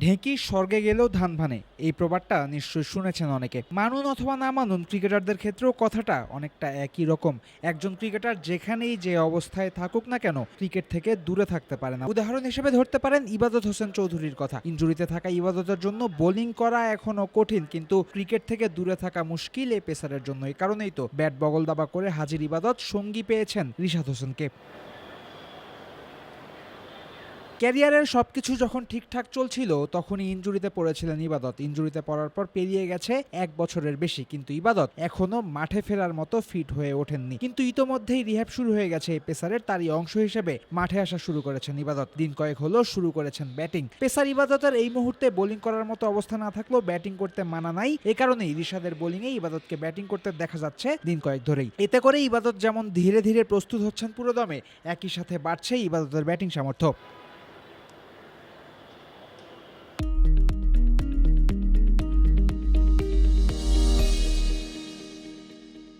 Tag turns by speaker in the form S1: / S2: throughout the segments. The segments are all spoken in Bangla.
S1: ঢেঁকি স্বর্গে গেলেও ধান ভানে। এই প্রবাদটা নিশ্চয়ই শুনেছেন অনেকে। মানুন অথবা না মানুন, ক্রিকেটারদের ক্ষেত্রেও কথাটা অনেকটা একই রকম। একজন ক্রিকেটার যেখানেই যে অবস্থায় থাকুক না কেন, ক্রিকেট থেকে দূরে থাকতে পারে না। উদাহরণ হিসেবে ধরতে পারেন ইবাদত হোসেন চৌধুরীর কথা। ইনজুরিতে থাকা ইবাদতের জন্য বোলিং করা এখনও কঠিন, কিন্তু ক্রিকেট থেকে দূরে থাকা মুশকিল এই পেসারের জন্য এই কারণেই তো ব্যাট বগল দাবা করে হাজির ইবাদত সঙ্গী পেয়েছেন রিশাদ হোসেনকে। ক্যারিয়ারের সবকিছু যখন ঠিকঠাক চলছিল, তখনই ইঞ্জুরিতে পড়েছিলেন ইবাদত। ইনজুরিতে পড়ার পর পেরিয়ে গেছে এক বছরের বেশি, কিন্তু ইবাদত এখনও মাঠে ফেরার মতো ফিট হয়ে ওঠেননি। কিন্তু ইতোমধ্যেই রিহ্যাব শুরু হয়ে গেছে এই পেসারের, তারই অংশ হিসেবে মাঠে আসা শুরু করেছেন ইবাদত। দিন কয়েক হলো শুরু করেছেন ব্যাটিং। পেসার ইবাদতের এই মুহূর্তে বোলিং করার মতো অবস্থা না থাকলেও ব্যাটিং করতে মানা নাই। এ কারণেই রিশাদের বোলিংয়ে ইবাদতকে ব্যাটিং করতে দেখা যাচ্ছে দিন কয়েক ধরেই। এতে করে ইবাদত যেমন ধীরে ধীরে প্রস্তুত হচ্ছেন পুরোদমে, একই সাথে বাড়ছে ইবাদতের ব্যাটিং সামর্থ্য।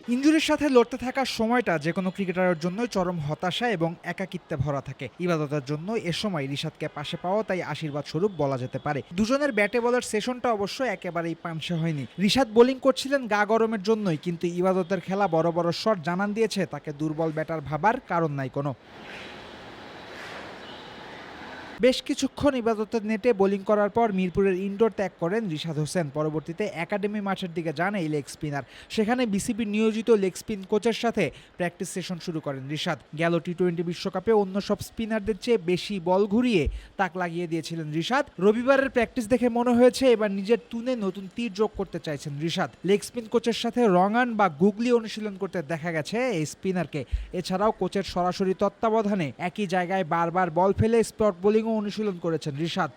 S1: ইঞ্জুরির সাথে লড়তে থাকা সময়টা যে কোনো ক্রিকেটারের জন্য চরম হতাশা এবং একাকিত্বে ভরা থাকে। ইবাদতের জন্য এ সময় রিশাদকে পাশে পাওয়া তাই আশীর্বাদ স্বরূপ বলা যেতে পারে। দুজনের ব্যাটে বলার সেশনটা অবশ্য একেবারেই পাংশে হয়নি। রিশাদ বোলিং করছিলেন গা গরমের জন্যই, কিন্তু ইবাদতের খেলা বড় বড় শট জানান দিয়েছে, তাকে দুর্বল ব্যাটার ভাবার কারণ নাই কোনো। বেশ কিছুক্ষণ ইবাদতের নেটে বোলিং করার পর মিরপুরের ইনডোর ত্যাগ করেন রিশাদ হোসেন। পরবর্তীতে একাডেমি মাঠের দিকে যান এই লেগ স্পিনার। সেখানে বিসিবি নিয়োজিত লেগ স্পিন কোচের সাথে প্র্যাকটিস সেশন শুরু করেন রিশাদ। গেল টি টোয়েন্টি বিশ্বকাপে অন্য সব স্পিনারদের চেয়ে বেশি বল ঘুরিয়ে তাক লাগিয়ে দিয়েছিলেন রিশাদ। রবিবারের প্র্যাকটিস দেখে মনে হয়েছে এবার নিজের তুনে নতুন তীর যোগ করতে চাইছেন রিশাদ। লেগ স্পিন কোচের সাথে রঙান বা গুগলি অনুশীলন করতে দেখা গেছে এই স্পিনারকে। এছাড়াও কোচের সরাসরি তত্ত্বাবধানে একই জায়গায় বারবার বল ফেলে স্পট বোলিংও অনুশীলন করেছেন রিশাদ।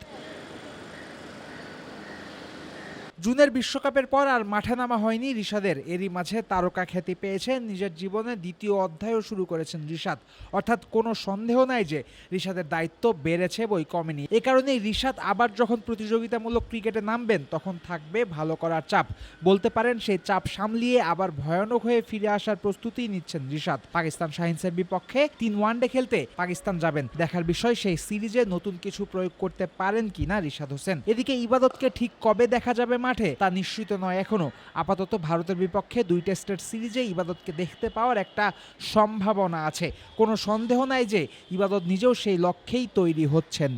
S1: জুনের বিশ্বকাপের পর আর মাঠে নামা হয়নি রিশাদের। এরই মাঝে তারকা খ্যাতি পেয়েছেন নিজের জীবনে দ্বিতীয় অধ্যায়ও শুরু করেছেন রিশাদ। অর্থাৎ কোনো সন্দেহ নাই যে রিশাদের দায়িত্ব বেড়েছে বই কমেনি। এ কারণেই রিশাদ আবার যখন প্রতিযোগিতামূলক ক্রিকেটে নামবেন, তখন থাকবে ভালো করার চাপ। বলতে পারেন সেই চাপ সামলিয়ে আবার ভয়ানক হয়ে ফিরে আসার প্রস্তুতি নিচ্ছেন রিশাদ। পাকিস্তান শাহিনসের বিপক্ষে তিন ওয়ানডে খেলতে পাকিস্তান যাবেন। দেখার বিষয়, সেই সিরিজে নতুন কিছু প্রয়োগ করতে পারেন কিনা রিশাদ হোসেন। এদিকে ইবাদতকে ঠিক কবে দেখা যাবে মাঠে। তা নিশ্চিত নয় এখনও। আপাতত ভারতের বিপক্ষে দুই টেস্টের সিরিজে ইবাদতকে দেখতে পাওয়ার একটা সম্ভাবনা আছে। কোনো সন্দেহ নাই যে ইবাদত নিজেও সেই লক্ষ্যেই তৈরি হচ্ছেন।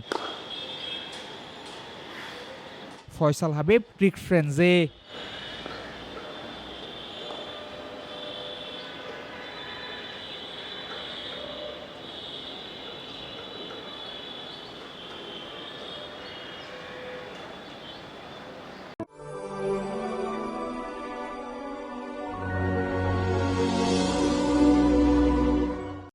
S1: ফয়সাল হাবিব ক্রিক ফ্রেন্ডসে।